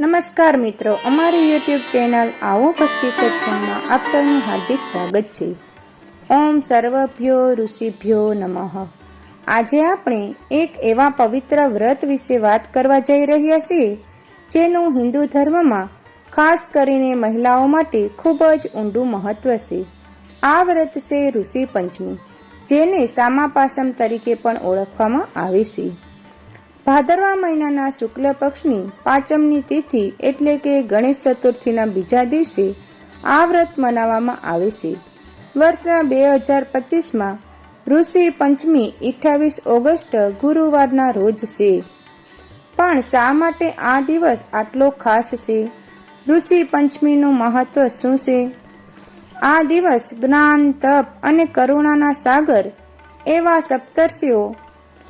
નમસ્કાર મિત્રો, અમારી યુટ્યુબ ચેનલ આવો ભક્તિ સત્સંગમાં આપ સૌનું હાર્દિક સ્વાગત છે. ઓમ સર્વભ્યો ઋષિભ્યો નમઃ. આજે આપણે એક એવા પવિત્ર વ્રત વિશે વાત કરવા જઈ રહ્યા છીએ, જેનું હિન્દુ ધર્મમાં ખાસ કરીને મહિલાઓ માટે ખૂબ જ ઊંડું મહત્વ છે. આ વ્રત છે ઋષિ પંચમી, જેને સામાપાસમ તરીકે પણ ઓળખવામાં આવે છે. ભાદરવા મહિનાના શુક્લ પક્ષની પાંચમની તિથિ એટલે કે ગણેશ ચતુર્થીના બીજા દિવસે આ વ્રત મનાવવામાં આવે છે. વર્ષના બે હજાર પચીસમાં ઋષિ પંચમી અઠ્યાવીસ ઓગસ્ટ ગુરુવારના રોજ છે. પણ શા માટે આ દિવસ આટલો ખાસ છે? ઋષિ પંચમીનું મહત્વ શું છે? આ દિવસ જ્ઞાન, તપ અને કરુણાના સાગર એવા સપ્તર્ષિઓ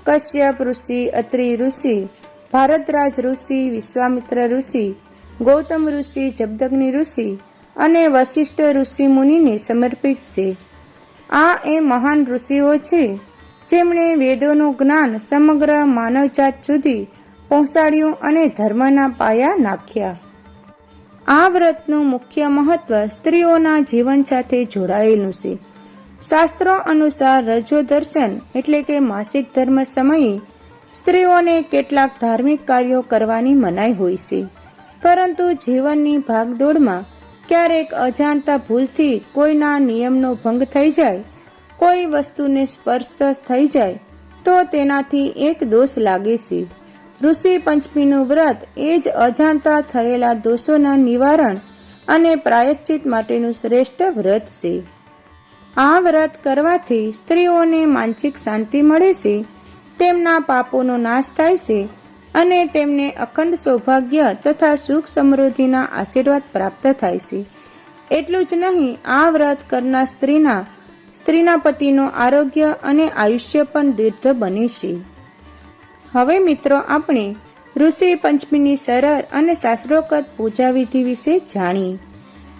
કશ્યપ ઋષિ અત્રિ ઋષિ ભારતરાજ ઋષિ વિશ્વામિત્ર ઋષિ ગૌતમ ઋષિ જબદગ્નિ ઋષિ અને વશિષ્ઠ ઋષિ મુનિને સમર્પિત છે. આ એ મહાન ઋષિઓ છે, જેમણે વેદોનું જ્ઞાન સમગ્ર માનવજાત સુધી પહોંચાડ્યું અને ધર્મના પાયા નાખ્યા. આ વ્રતનું મુખ્ય મહત્વ સ્ત્રીઓના જીવન સાથે જોડાયેલું છે. શાસ્ત્રો અનુસાર રજો દર્શન એટલે કે માસિક ધર્મ સમયે સ્ત્રીઓને કેટલાક ધાર્મિક કાર્યો કરવાની મનાઈ હોય છે. પરંતુ જીવનની ભાગદોડમાં ક્યારેક અજાણતા ભૂલથી કોઈના નિયમનો ભંગ થઈ જાય, કોઈ વસ્તુને સ્પર્શ થઈ જાય, તો તેનાથી એક દોષ લાગે છે. ઋષિ પંચમીનું વ્રત એ જ અજાણતા થયેલા દોષોના નિવારણ અને પ્રાયશ્ચિત માટેનું શ્રેષ્ઠ વ્રત છે. આ વ્રત કરવાથી સ્ત્રીઓને માનસિક શાંતિ મળે છે, તેમના પાપોનો નાશ થાય છે અને તેમને અખંડ સૌભાગ્ય તથા સુખ સમૃદ્ધિના આશીર્વાદ પ્રાપ્ત થાય છે. એટલું જ નહીં, આ વ્રત કરનાર સ્ત્રીના સ્ત્રીના પતિનું આરોગ્ય અને આયુષ્ય પણ દીર્ઘ બને છે. હવે મિત્રો, આપણે ઋષિ પંચમીની સરળ અને શાસ્ત્રોક્ત પૂજા વિધિ વિશે જાણીએ.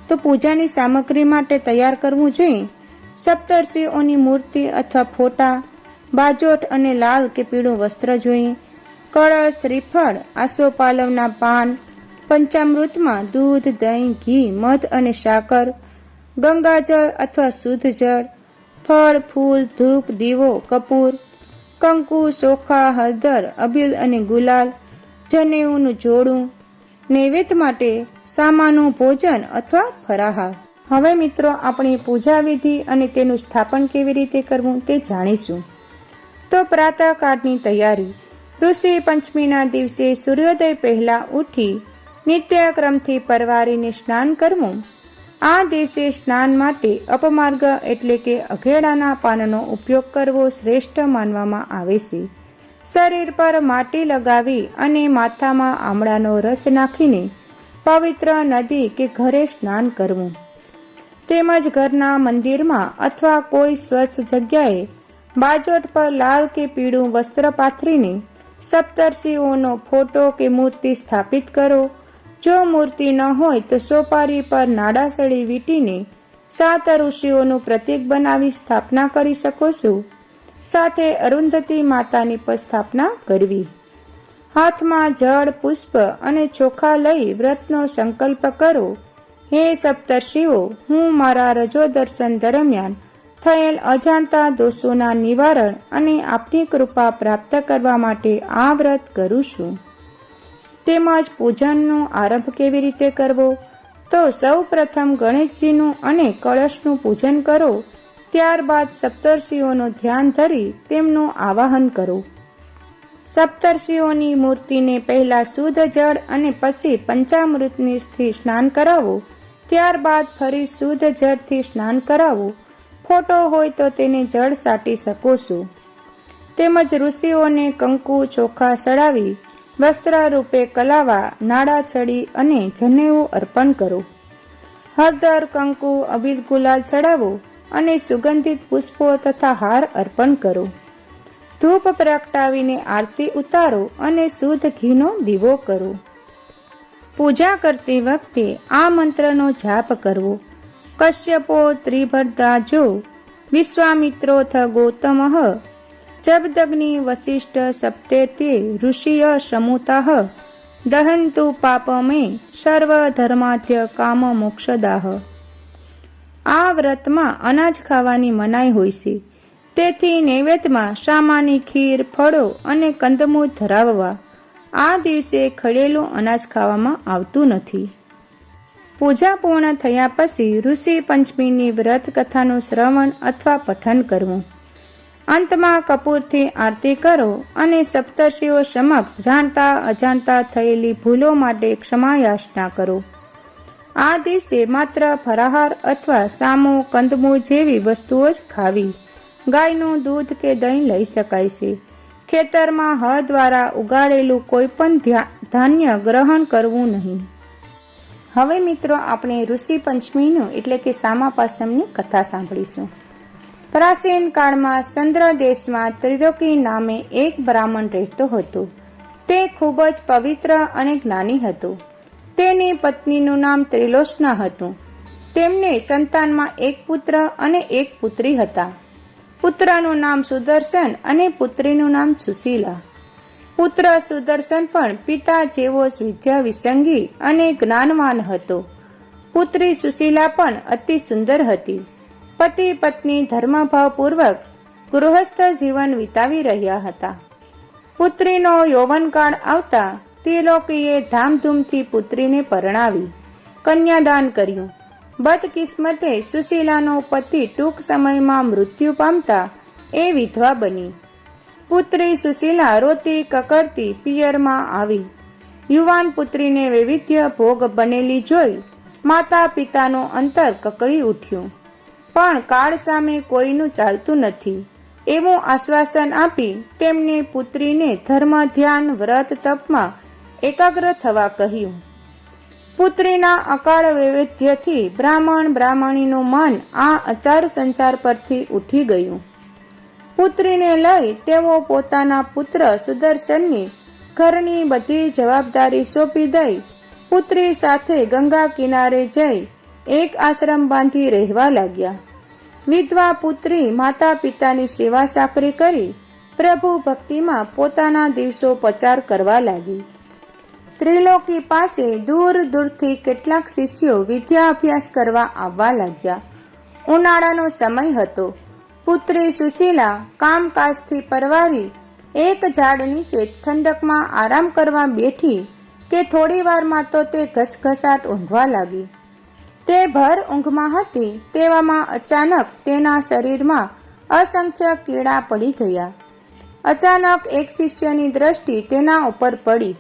તો પૂજાની સામગ્રી માટે તૈયાર કરવું જોઈએ? સપ્તર્ષિઓની મૂર્તિ અથવા ફોટા, બાજોટ અને લાલ કે પીળું વસ્ત્ર જોઈએ કળશ શ્રીફળ આસોપાલવના પાન, પંચામૃતમાં દૂધ, દહીં, ઘી, મધ અને સાકર, ગંગાજળ અથવા શુદ્ધ જળ, ફળ, ફૂલ, ધૂપ, દીવો, કપૂર, કંકુ, સોખા, હળદર, અબીલ અને ગુલાલ, જનેઉનું જોડું, નૈવેદ્ય માટે સામાનું ભોજન અથવા ફરાહાર હવે મિત્રો, આપણે પૂજા વિધિ અને તેનું સ્થાપન કેવી રીતે કરવું તે જાણીશું. તો પ્રાતઃકાળની તૈયારી. ઋષિ પંચમીના દિવસે સૂર્યોદય પહેલાં ઉઠી નિત્યક્રમથી પરવારીને સ્નાન કરવું. આ દિવસે સ્નાન માટે અપમાર્ગ એટલે કે અઘેડાના પાનનો ઉપયોગ કરવો શ્રેષ્ઠ માનવામાં આવે છે. શરીર પર માટી લગાવી અને માથામાં આમળાનો રસ નાખીને પવિત્ર નદી કે ઘરે સ્નાન કરવું. તેમજ ઘરના મંદિરમાં અથવા કોઈ સ્વસ્થ જગ્યાએ બાજોટ પર લાલ કે પીળું વસ્ત્ર પાથરીને સપ્તર્ષિઓનો ફોટો કે મૂર્તિ સ્થાપિત કરો. જો મૂર્તિ ન હોય તો સોપારી પર નાડાસળી વીંટીને સાત ઋષિઓનું પ્રતીક બનાવી સ્થાપના કરી શકો છો. સાથે અરુંધતી માતાની પણ સ્થાપના કરવી. હાથમાં જળ, પુષ્પ અને ચોખા લઈ વ્રતનો સંકલ્પ કરો. હે સપ્તર્ષિઓ, હું મારા રજો દર્શન દરમિયાન થયેલ અજાણતા દોષોના નિવારણ અને આપની કૃપા પ્રાપ્ત કરવા માટે આ વ્રત કરું છું. તેમજ પૂજનનો આરંભ કેવી રીતે કરવો? તો સૌ પ્રથમ ગણેશજીનું અને કળશનું પૂજન કરો, ત્યારબાદ સપ્તર્ષિઓનું ધ્યાન ધરી તેમનું આવાહન કરો. સપ્તર્ષિઓની મૂર્તિને પહેલાં શુદ્ધ જળ અને પછી પંચામૃતથી સ્નાન કરાવો. ત્યારબાદ ફરી શુદ્ધ જળથી સ્નાન કરાવવું ફોટો હોય તો તેને જળ સાટી શકો છો. તેમજ ઋષિઓને કંકુ, ચોખા સડાવી વસ્ત્ર રૂપે કલાવા નાડા ચડી અને જનેવું અર્પણ કરો. હળદર, કંકુ અબીલ ગુલાલ ચડાવો અને સુગંધિત પુષ્પો તથા હાર અર્પણ કરો. ધૂપ પ્રગટાવીને આરતી ઉતારો અને શુદ્ધ ઘીનો દીવો કરો. પૂજા કરતી વખતે આ મંત્રનો જાપ કરવો. કશ્યપો ત્રિભદ્રાજો વિશ્વામિત્રોથ ગૌતમ જબદગ્નિ વસિષ્ઠ સપ્તે ઋષિય સમુતા દહંતુ પાપમે સર્વધર્માધ્ય કામ મોક્ષદાહ આ વ્રતમાં અનાજ ખાવાની મનાઈ હોય છે. તેથી નૈવેદ્યમાં શામાની ખીર, ફળો અને કંદમૂળ ધરાવવા. આ દિવસે ખડેલું અનાજ ખાવામાં આવતું નથી. પૂજા પૂર્ણ થયા પછી ઋષિ પંચમીની વ્રત કથાનું શ્રવણ અથવા પઠન કરવું. અંતમાં કપૂરથી આરતી કરો અને સપ્તર્ષિઓ સમક્ષ જાણતા અજાણતા થયેલી ભૂલો માટે ક્ષમાયાચના કરો. આ દિવસે માત્ર ફરાહાર અથવા સામો, કંદમૂળ જેવી વસ્તુઓ જ ખાવી. ગાયનું દૂધ કે દહીં લઈ શકાય છે. ખેતરમાં હળ દ્વારા ઉગાડેલું કોઈ પણ ધાન્ય ગ્રહણ કરવું નહીં. હવે મિત્રો આપણે ઋષિ પંચમીનું એટલે કે સામા પાસમની કથા સાંભળીશું. પ્રાચીન કાળમાં ચંદ્ર દેશમાં ત્રિલોકી નામે એક બ્રાહ્મણ રહેતો હતો. તે ખૂબ જ પવિત્ર અને જ્ઞાની હતો. તેની પત્નીનું નામ ત્રિલોચના હતું. તેમને સંતાનમાં એક પુત્ર અને એક પુત્રી હતા. પુત્રનું નામ સુદર્શન અને પુત્રીનું નામ સુશીલા. પુત્ર સુદર્શન પણ પિતા જેવો જ વિદ્યા વિસંગી અને જ્ઞાનવાન હતો. પુત્રી સુશીલા પણ અતિ સુંદર હતી. પતિ પત્ની ધર્મભાવપૂર્વક ગૃહસ્થ જીવન વિતાવી રહ્યા હતા. પુત્રીનો યૌવનકાળ આવતા તે લોકોએ ધામધૂમથી પુત્રીને પરણાવી, કન્યાદાન કર્યું. બદકિસ્મતે સુશીલાનો પતિ ટૂંક સમયમાં મૃત્યુ પામતા એ વિધવા બની. પુત્રી સુશીલા રોતી કકડતી પિયરમાં આવી. યુવાન પુત્રીને વૈવિધ્ય ભોગ બનેલી જોઈ માતા પિતાનો અંતર કકળી ઉઠ્યું. પણ કાળ સામે કોઈનું ચાલતું નથી. એવું આશ્વાસન આપી તેમને પુત્રીને ધર્મ, ધ્યાન, વ્રત, તપમાં એકાગ્ર થવા કહ્યું. પુત્રીના અકાળ વૈવિધ્યથી બ્રાહ્મણ બ્રાહ્મણીનું મન આ અચાર સંચાર પરથી ઉઠી ગયું. પુત્રીને લઈ તેઓ પોતાના પુત્ર સુદર્શનની ઘરની બધી જવાબદારી સોંપી દઈ પુત્રી સાથે ગંગા કિનારે જઈ એક આશ્રમ બાંધી રહેવા લાગ્યા. વિધવા પુત્રી માતા પિતાની સેવા સાકરી કરી પ્રભુ ભક્તિમાં પોતાના દિવસો પચાર કરવા લાગી. ત્રિલોકી પાસે દૂર દૂરથી કેટલાક શિષ્યો વિદ્યા અભ્યાસ કરવા આવવા લાગ્યા. ઉનાળાનો સમય હતો. પુત્રી સુશીલા કામકાજથી પરવારી એક ઝાડ નીચે ઠંડકમાં આરામ કરવા બેઠી કે થોડી વારમાં તો તે ઘસઘસાટ ઊંઘવા લાગી. તે ભર ઊંઘમાં હતી તેવામાં અચાનક તેના શરીરમાં અસંખ્ય કીડા પડી ગયા. અચાનક એક શિષ્યની દ્રષ્ટિ તેના ઉપર પડી.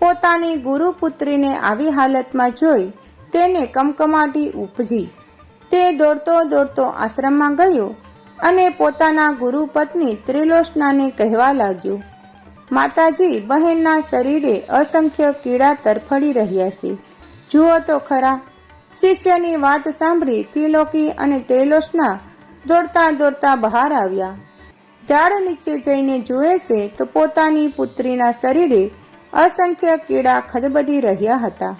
પોતાની ગુરુપુત્રીને આવી હાલતમાં જોઈ તેને કમકમાટી ઉપજી. તે દોડતો દોડતો આશ્રમમાં ગયો અને પોતાના ગુરુ પત્ની ત્રિલોચનાને કહેવા લાગ્યો, માતાજી, બહેનના શરીરે અસંખ્ય કીડા તરફડી રહ્યા છે. જુઓ તો ખરા. શિષ્યની વાત સાંભળી ત્રિલોકી અને ત્રિલોચના દોડતા દોડતા બહાર આવ્યા. ઝાડ નીચે જઈને જુએ છે તો પોતાની પુત્રીના શરીરે અસંખ્ય કીડા ખદબદી રહ્યા હતા.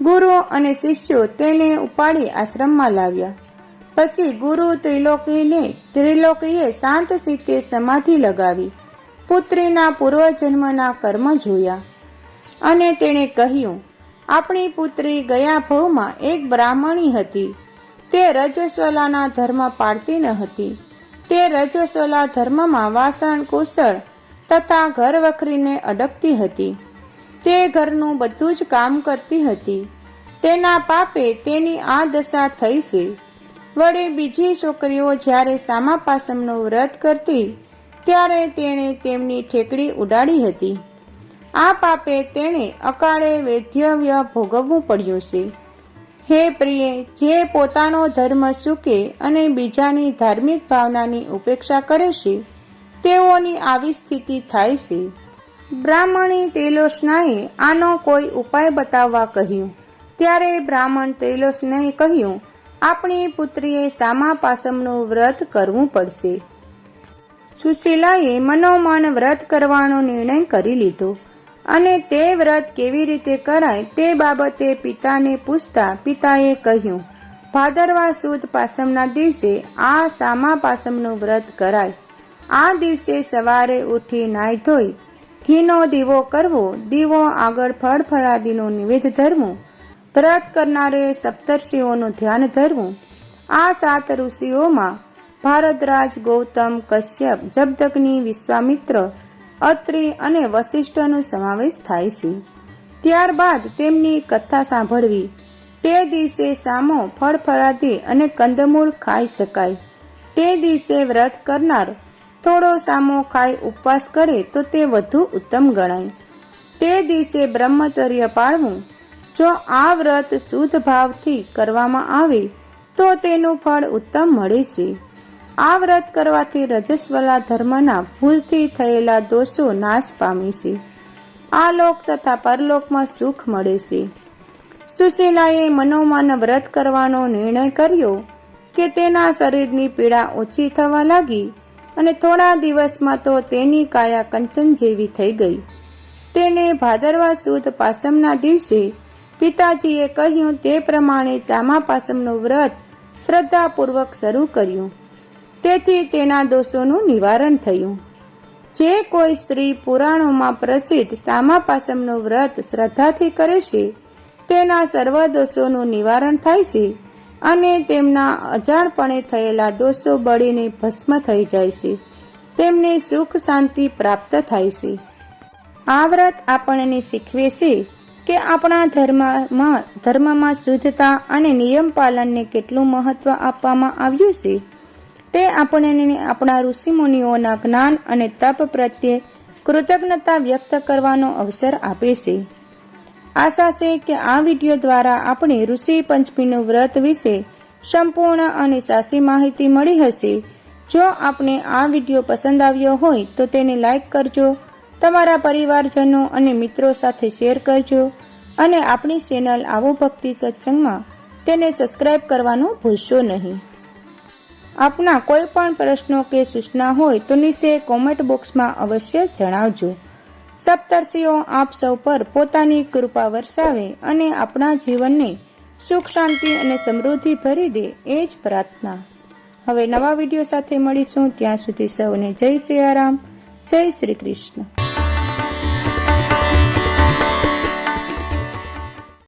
ગુરુ અને શિષ્યો તેને ઉપાડી આશ્રમમાં લાવ્યા. પછી ગુરુ ત્રિલોકીને ત્રિલોકીએ શાંત સીતે સમાધિ લગાવી, પુત્રીના પૂર્વજન્મના કર્મ જોયા. અને તેણે કહ્યું, આપણી પુત્રી ગયા ભવમાં એક બ્રાહ્મણી હતી. તે રજસ્વલાના ધર્મ પાળતી ન હતી. તે રજસ્વલા ધર્મમાં વાસણ, કુશળ તથા ઘર વખરીને અડકતી હતી. તે ઘરનું બધું જ કામ કરતી હતી. તેના પાપે તેની આ દશા થઈ છે. વડે બીજી છોકરીઓ જ્યારે સામા પાસમનું વ્રત કરતી, ત્યારે તેણે તેમની ઠેકડી ઉડાડી હતી. આ પાપે તેણે અકાળે વૈધવ્ય ભોગવવું પડ્યું છે. હે પ્રિય, જે પોતાનો ધર્મ સુકે અને બીજાની ધાર્મિક ભાવનાની ઉપેક્ષા કરે છે તેઓની આવી સ્થિતિ થાય છે. બ્રાહ્મણી તેલોસનાએ આનો કોઈ ઉપાય બતાવવા કહ્યું. ત્યારે બ્રાહ્મણ તેલોસનાએ કહ્યું, આપણી પુત્રીએ સામા પાસમનું વ્રત કરવું પડશે. સુશીલાએ મનોમન વ્રત કરવાનો નિર્ણય કરી લીધો અને તે વ્રત કેવી રીતે કરાય તે બાબતે પિતાને પૂછતા પિતાએ કહ્યું, ભાદરવા સુદ પાસમના દિવસે આ સામા પાસમનું વ્રત કરાય. આ દિવસે સવારે ઉઠી નાહી ધોઈ, ઘીનો દીવો કરવો, દીવો આગળ ફળ ફળાદીનું નિવેદ ધરવું, વ્રત કરનારે સપ્તર્ષિઓનું ધ્યાન ધરવું. આ સાત ઋષિઓમાં ભારદ્રાજ, ગૌતમ, કશ્યપ જબદગ્નિ વિશ્વામિત્ર, અત્રિ અને વશિષ્ઠનો સમાવેશ થાય છે. ત્યારબાદ તેમની કથા સાંભળવી. તે દિવસે સામો ફળફળાદી અને કંદમૂળ ખાઈ શકાય. તે દિવસે વ્રત કરનાર થોડો સામો ખાઈ ઉપવાસ કરે તો તે વધુ ઉત્તમ ગણાય. તે દિવસે બ્રહ્મચર્ય પાળવું. જો આ વ્રત શુદ્ધ ભાવથી કરવામાં આવે, તો તેનું ફળ ઉત્તમ મળે છે. આ વ્રત કરવાથી રજસ્વલા ધર્મના ભૂલથી થયેલા દોષો નાશ પામે છે. આ લોક તથા પરલોકમાં સુખ મળે છે. સુશીલાએ મનોમન વ્રત કરવાનો નિર્ણય કર્યો કે તેના શરીરની પીડા ઓછી થવા લાગી અને થોડા દિવસમાં તો તેની કાયા કંચન જેવી થઈ ગઈ. તેને ભાદરવા સુદ પાસમના દિવસે પિતાજીએ કહ્યું તે પ્રમાણે ચામા પાસમનું વ્રત શ્રદ્ધાપૂર્વક શરૂ કર્યું. તેથી તેના દોષોનું નિવારણ થયું. જે કોઈ સ્ત્રી પુરાણોમાં પ્રસિદ્ધ ચામા પાસમનું વ્રત શ્રદ્ધાથી કરે છે, તેના સર્વ દોષોનું નિવારણ થાય છે. અને તેમના અજાણપણે થયેલા દોષો બળીને ભસ્મ થઈ જાય છે. તેમને સુખ શાંતિ પ્રાપ્ત થાય છે. આ વ્રત આપણને શીખવે છે કે આપણા ધર્મમાં ધર્મમાં શુદ્ધતા અને નિયમ પાલનને કેટલું મહત્વ આપવામાં આવ્યું છે. તે આપણને આપણા ઋષિમુનિઓના જ્ઞાન અને તપ પ્રત્યે કૃતજ્ઞતા વ્યક્ત કરવાનો અવસર આપે છે. આશા છે કે આ વીડિયો દ્વારા આપણે ઋષિ પંચમીનું વ્રત વિશે સંપૂર્ણ અને સાચી માહિતી મળી હશે. જો આપને આ વીડિયો પસંદ આવ્યો હોય તો તેને લાઈક કરજો, તમારા પરિવારજનો અને મિત્રો સાથે શેર કરજો અને આપણી ચેનલ આવો ભક્તિ સત્સંગમાં તેને સબસ્ક્રાઇબ કરવાનું ભૂલશો નહીં. આપના કોઈ પણ પ્રશ્નો કે સૂચના હોય તો નીચે કોમેન્ટ બોક્સમાં અવશ્ય જણાવજો. સપ્તર્ષિઓ આપ સૌ પર પોતાની કૃપા વરસાવે અને આપણા જીવનને સુખ, શાંતિ અને સમૃદ્ધિ ભરી દે એ જ પ્રાર્થના. હવે નવા વીડિયો સાથે મળીશું. ત્યાં સુધી સૌને જય સિયારામ. જય શ્રી કૃષ્ણ.